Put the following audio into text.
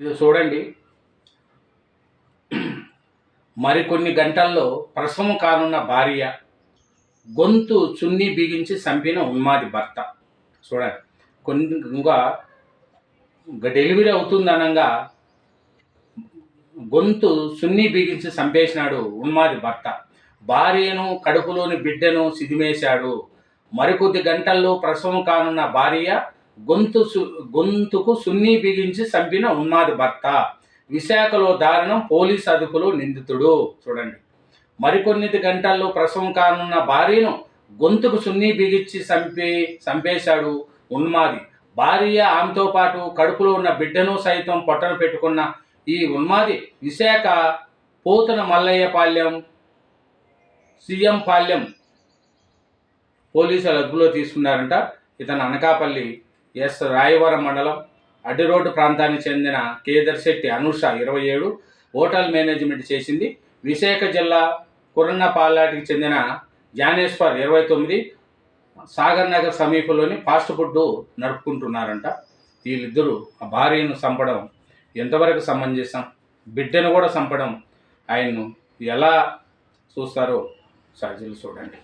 ఇది చూడండి. మరికొన్ని గంటల్లో ప్రసవం కానున్న భార్య గొంతు చున్ని బిగించి చంపిన ఉన్మాది భర్త. చూడండి. కొన్ని ఇంకా డెలివరీ అవుతుందనంగా గొంతు సున్ని బిగించి చంపేసినాడు ఉన్మాది భర్త. భార్యను కడుపులోని బిడ్డను సిదిమేశాడు. మరికొద్ది గంటల్లో ప్రసవం కానున్న భార్య గొంతు సు గొంతుకు సున్ని బిగించి చంపిన ఉన్మాది భర్త. విశాఖలో దారుణం పోలీస్ అదుపులో నిందితుడు. చూడండి. మరికొన్ని గంటల్లో ప్రసవం కానున్న భార్యను గొంతుకు సున్ని బిగించి చంపి చంపేశాడు ఉన్మాది. భార్య ఆమెతో పాటు కడుపులో ఉన్న బిడ్డను సైతం పొట్టన పెట్టుకున్న ఈ ఉన్మాది విశాఖ పోతన మల్లయ్యపాలెం సీఎం పాలెం పోలీసులు అదుపులో తీసుకున్నారంట. ఇతను అనకాపల్లి ఎస్ రాయవరం మండలం అడ్డి రోడ్డు ప్రాంతానికి చెందిన కేదర్ శెట్టి అనుష ఇరవై ఏడు హోటల్ మేనేజ్మెంట్ చేసింది. విశాఖ జిల్లా కురన్నపాలాటికి చెందిన జ్ఞానేశ్వర్ ఇరవై తొమ్మిది సాగర్ నగర్ సమీపంలోని ఫాస్ట్ ఫుడ్ నడుపుకుంటున్నారంట. వీళ్ళిద్దరూ ఆ భార్యను చంపడం ఎంతవరకు సమంజసం? బిడ్డను కూడా చంపడం ఆయన్ను ఎలా చూస్తారో సర్జీలు చూడండి.